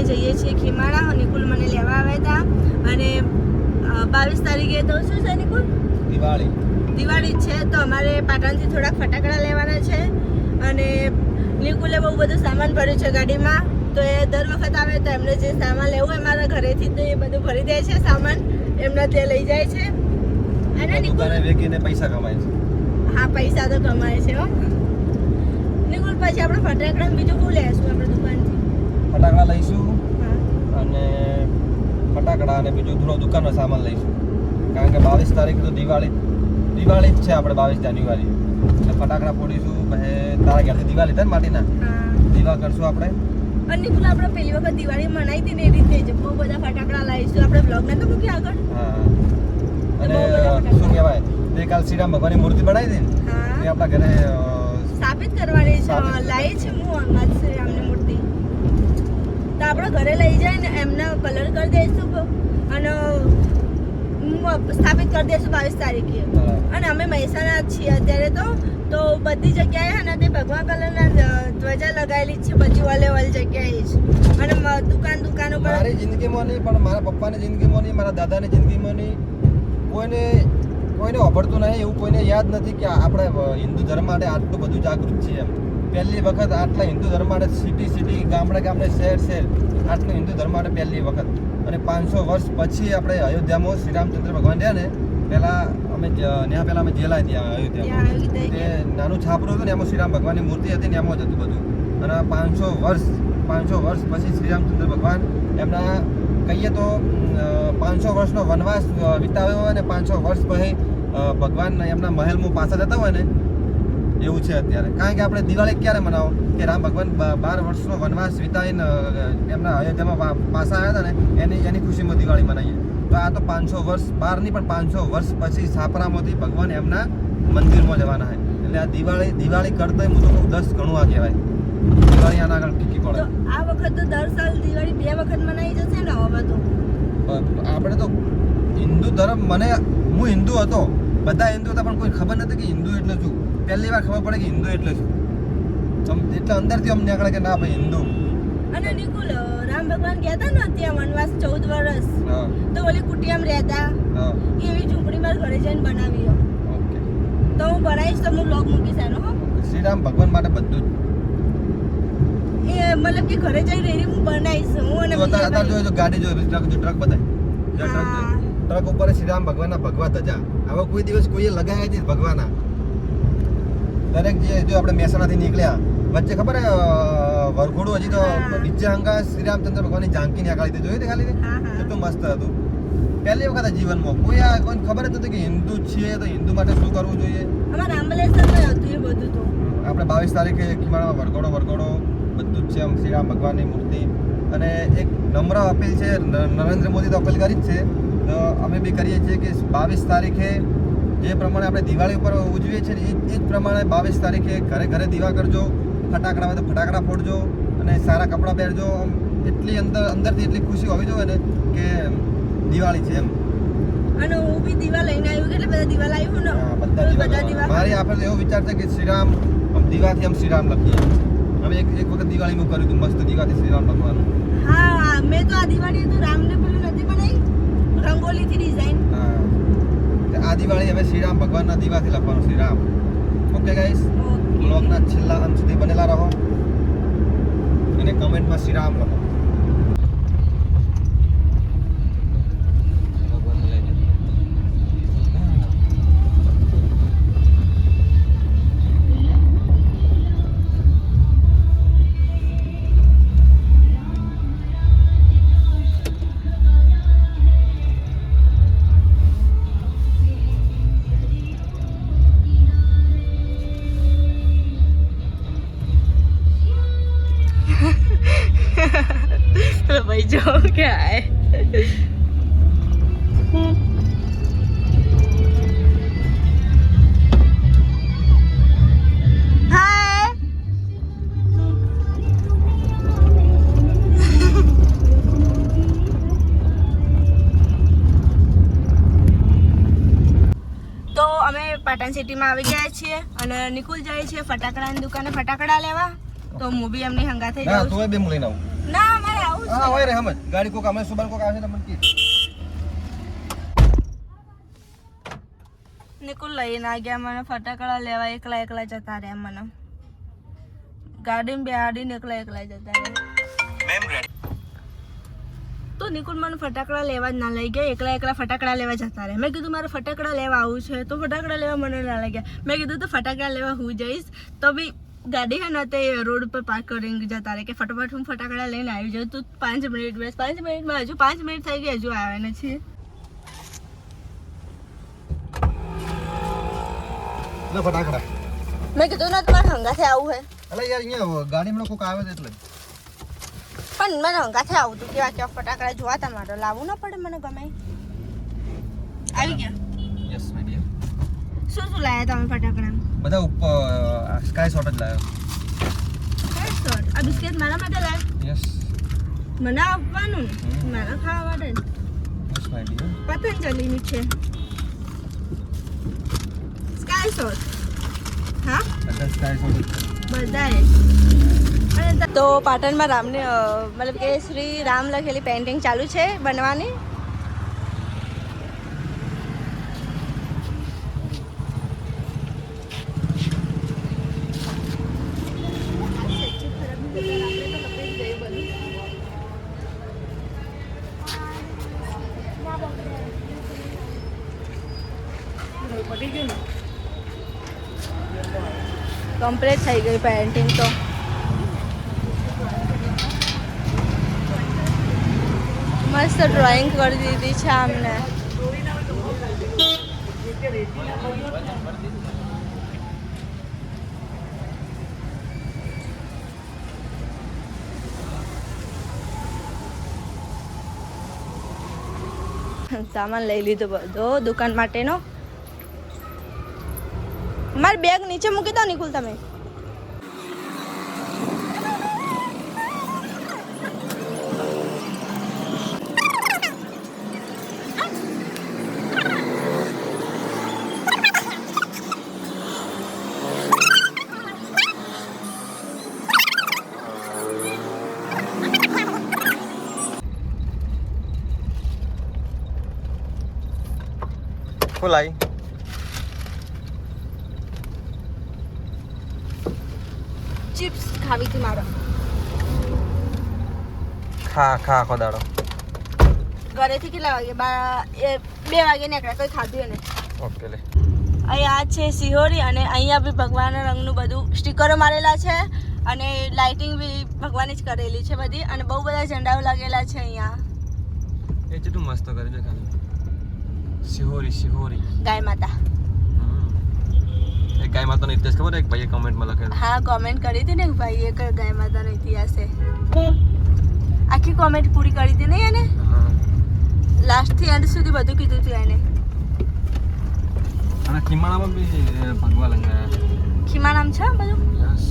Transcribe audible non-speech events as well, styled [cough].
અમે જઈએ છીએ ખીમાડા નિકુલ મને લેવા આવ્યા હતા. અને બાવીસ તારીખે તો શું છે નિકુલ દિવાળી. દિવાળી છે તો અમારે પાટણથી થોડાક ફટાકડા લેવાના છે. અને નિકુલે બહુ બધું સામાન ભર્યું છે ગાડીમાં. તો એ દર વખત આવે તો એમને જે સામાન લેવું હોય મારા ઘરેથી તો એ બધું ભરી દે છે સામાન. એમના તે લઈ જાય છે. અને નિકુલ વેકીને પૈસા કમાય છે. હા પૈસા તો કમાય છે હો. નિકુલ પછી આપણે ફટાકડા બીજું શું લેશું? આપણે દુકાનથી ફટાકડા લઈશું અને ફટાકડા અને બીજું થોડો દુકાનનો સામાન લઈશું. કારણ કે બાવીસ તારીખ તો દિવાળી દિવાળી જ છે આપણે બાવીસ જાન્યુઆરી. એટલે ફટાકડા ફોડીશું પછી તારા ઘેરથી દિવાળી થાય ને માટીના? દીવા કરશું આપણે. અને નિકુલ આપણે પહેલી વખત દિવાળી મનાવી હતી ને એ રીતે જ બહુ બધા ફટાકડા લાવીશું. આપણે બ્લોગ ને તો મૂકી આગળ? હા અને. શું કહેવાય? ગઈકાલ શ્રીરામ ભગવાનની મૂર્તિ બનાવી હતી ને? એ આપણા ઘરે સ્થાપિત કરવાની છે. લાવી છે હું હમણાં જ શ્રીરામની મૂર્તિ તો આપણે ઘરે લઈ જઈને એમને કલર કરી દઈશું અને હું સ્થાપિત કરી દઈશું બાવીસ તારીખે. અને અમે મહેસાણા છીએ અત્યારે તો. તો બધી જગ્યાએ અને તે ભગવા કલરના ધ્વજા લગાવેલી છે. બધી ઓલે ઓલ જગ્યાએ જ. અને દુકાન દુકાન ઉપર મારી જિંદગીમાં નહીં પણ મારા પપ્પાની જિંદગીમાં નહીં મારા દાદાની જિંદગીમાં નહીં. કોઈને કોઈને વાપરતું નહીં એવું કોઈને યાદ નથી કે આપણે હિન્દુ ધર્મ માટે આટલું બધું જાગૃત છીએ એમ. પહેલી વખત આટલા હિન્દુ ધર્મ માટે સિટી સિટી ગામડે ગામડે શહેર શહેર આટલું હિન્દુ ધર્મ માટે પહેલી વખત. અને પાંચસો વર્ષ પછી આપણે અયોધ્યામાં શ્રી રામચંદ્ર ભગવાન રહ્યા ને પહેલાં અમે ત્યાં પહેલાં અમે જેલા ત્યાં ત્યાં અયોધ્યામાં તે નાનું છાપરું હતું ને એમાં શ્રીરામ ભગવાનની મૂર્તિ હતી ને એમાં જ હતું બધું. અને પાંચસો વર્ષ પાંચસો વર્ષ પછી શ્રીરામચંદ્ર ભગવાન એમના કહીએ તો પાંચસો વર્ષનો વનવાસ વિતાવ્યો હોય ને પાંચસો વર્ષ પછી ભગવાન એમના મહેલમાં પાછા જતા હોય ને એવું છે અત્યારે. કારણ કે આપણે દિવાળી ક્યારે મનાવો? કે રામ ભગવાન બાર વર્ષનો વનવાસ વિતાવીને એમના અયોધ્યામાં પાછા આવ્યા હતા ને એની એની ખુશીમાં દિવાળી મનાવીએ. તો આ તો પાંચસો વર્ષ બાર નહીં પણ પાંચસો વર્ષ પછી છાપરામાંથી ભગવાન એમના મંદિરમાં જવાના હોય એટલે આ દિવાળી દિવાળી કરતા હું તો કહું દસ ગણું આ કહેવાય. દિવાળી આના આગળ ફીકી પડે. આ વખત તો દર સાલ દિવાળી બે વખત મનાવી જશે ને હવે તો? આપણે તો હિન્દુ ધર્મ મને હું હિન્દુ હતો બધા હિન્દુ હતા પણ કોઈ ખબર નથી કે હિન્દુ એટલે શું? પહેલી વાર ખબર પડે કે હિન્દુ એટલે શું? એટલે અંદરથી અમને આગળ કે ના ભાઈ હિન્દુ. અને નિકુલ રામ ભગવાન ગયા હતા ને ત્યાં વનવાસ ચૌદ વર્ષ તો ઓલી કુટિયામ રહેતા એવી ઝૂંપડી મારા ઘરે જઈને બનાવી તો હું બનાવીશ તો હું બ્લોગ મૂકીશ એનો શ્રી રામ ભગવાન માટે બધું જ. એ મતલબ કે ઘરે જઈને રેડી હું બનાવીશ હું અને બધા અત્યારે અત્યારે જો ગાડી જો ટ્રક જો ટ્રક બતાય ટ્રક. ટ્રક ઉપર શ્રીરામ ભગવાનના ભગવા ધજા આવા કોઈ દિવસ કોઈએ લગાવ્યા નથી ભગવાના દરેક જે જો આપણે મહેસાણાથી નીકળ્યા વચ્ચે ખબર હે વરઘોડું હજી તો. નીચે હંગા શ્રીરામચંદ્ર ભગવાનની ઝાંકી નીકળી હતી જોયું ખાલી કેટલું મસ્ત હતું. પહેલી વખત જીવનમાં કોઈ આ કોઈને ખબર જ નથી કે હિન્દુ છીએ તો હિન્દુ માટે શું કરવું જોઈએ? આપણે બાવીસ તારીખે ખીમાડામાં વરઘોડો વરઘોડો બધું જ છે શ્રીરામ ભગવાનની મૂર્તિ. અને એક નમ્ર અપીલ છે નરેન્દ્ર મોદી તો અપીલ કરી જ છે. તો અમે બી કરીએ છીએ કે બાવીસ તારીખે જે પ્રમાણે આપણે દિવાળી ઉપર ઉજવીએ છીએ એ જ- પ્રમાણે બાવીસ તારીખે ઘરે ઘરે દીવા કરજો ફટાકડા હોય તો ફટાકડા ફોડજો અને સારા કપડાં પહેરજો. આમ એટલી અંદર અંદરથી એટલી ખુશી હોવી જોઈએ ને કે દિવાળી છે એમ. અને હું બી દીવા લઈને આવ્યું એટલે બધા દીવા લાવ્યું ને? બધા દીવા બધા કરવાના. દીવા મારી આપણે એવો વિચાર છે કે શ્રીરામ દીવાથી આમ શ્રીરામ લખીએ. અમે એક એક વખત દિવાળીમાં કર્યું હતું મસ્ત દિવાળી શ્રીરામ લખવાનું. હા મેં તો આ દિવાળી તો રામને પેલું નથી બનાવી રંગોલીથી ડિઝાઇન હા. આ દિવાળી હવે શ્રીરામ ભગવાનના દીવાથી લખવાનું શ્રીરામ. ઓકે ગાઈસ બ્લોગના છેલ્લા અંત સુધી બનેલા રહો. અને કમેન્ટમાં શ્રીરામ લખો. joke [laughs] guy. [laughs] તો અમે પાટણ સિટીમાં આવી ગયા છીએ અને નિકુલ જાય છે ફટાકડાની દુકાને ફટાકડા લેવા. તો હું બી એમની હંગા થઈ જાઉં ના હા હોય રે સમજ. ગાડી કોક અમે સુબાર કોક આવશે તો મને કે નિકુલ લઈને આ ગયા મને ફટાકડા લેવા એકલા એકલા જતા રહ્યા મને. ગાડીમાં બેહાડીને એકલા એકલા જતા રહ્યા. તો નિકુલ મને ફટાકડા લેવા જ ના લઈ ગયા એકલા એકલા ફટાકડા લેવા જતા રહે મેં કીધું મારે ફટાકડા લેવા આવું છે. તો ફટાકડા લેવા મને ના લઈ ગયા મેં કીધું તો ફટાકડા લેવા હું જઈશ? તો બી ગાડી હે ને તે રોડ પર પાર્ક કરીને જતા રહે કે ફટાફટ હું ફટાકડા લઈને આવી જાઉં. તું પાંચ મિનિટ બસ પાંચ મિનિટમાં હજુ પાંચ મિનિટ થઈ ગઈ હજુ આવ્યા નથી ફટાકડા. મેં કીધું ના તમારે હંગાથી આવું હે. અલે યાર અહીંયા ગાડીમાં કોક આવે છે એટલે. પણ મને હંગાથી આવું તું કેવા કેવા ફટાકડા જોવા તમારે લાવવું ના પડે મને ગમે. આવી ગયા. યસ શું શું લાયા તમે ફટાકડા? બધા ઉપર સ્કાય શોટ જ લાવ્યો આ બિસ્કિટ મારા માટે લાય? યસ મને આપવાનું? મારા ખાવા માટે. યસ માય ડિયર પતંજલિની છે. સ્કાય શોટ હા? બધા સ્કાય શોટ બધાએ. તો પાટણમાં રામને મતલબ કે શ્રી રામ લખેલી પેઇન્ટિંગ ચાલુ છે બનવાની. કમ્પ્લીટ થઈ ગઈ પેન્ટિંગ તો. મસ્ત ડ્રોઈંગ કરી દીધી છે આમને. સામાન લઈ લીધો બધો દુકાન માટેનો. મારી બેગ નીચે મૂકી દો નિકુલ તમે ખોલાઈ ખાવી હતી મારો. ખા ખા ખોદાડો ઘરેથી કેટલા વાગે? બા એ બે વાગે નીકળ્યા કોઈ ખાધું નહીં ઓકે લે. અહીંયા છે સિહોરી અને અહીંયા બી ભગવાન રંગનું બધું સ્ટીકરો મારેલા છે અને લાઇટિંગ બી ભગવાને જ કરેલી છે બધી અને બહુ બધા ઝંડાઓ લાગેલા છે અહીંયા. એ જેટલું મસ્ત કરી દે ખાલી. સિહોરી સિહોરી. ગાય માતા. એક ગાય માતાનો ઇતિહાસ ખબર એક ભાઈએ કમેન્ટમાં લખેલું. હા કોમેન્ટ કરી હતી ને કે ભાઈ એક ગાય માતાનો ઇતિહાસ છે. આખી કોમેન્ટ પૂરી કરી હતી ને એને? લાસ્ટથી એન્ડ સુધી બધું કીધું હતું એને. અને ખીમાણામાં બી ભગવા લંગાયા. ખીમા નામ છે બધું? યસ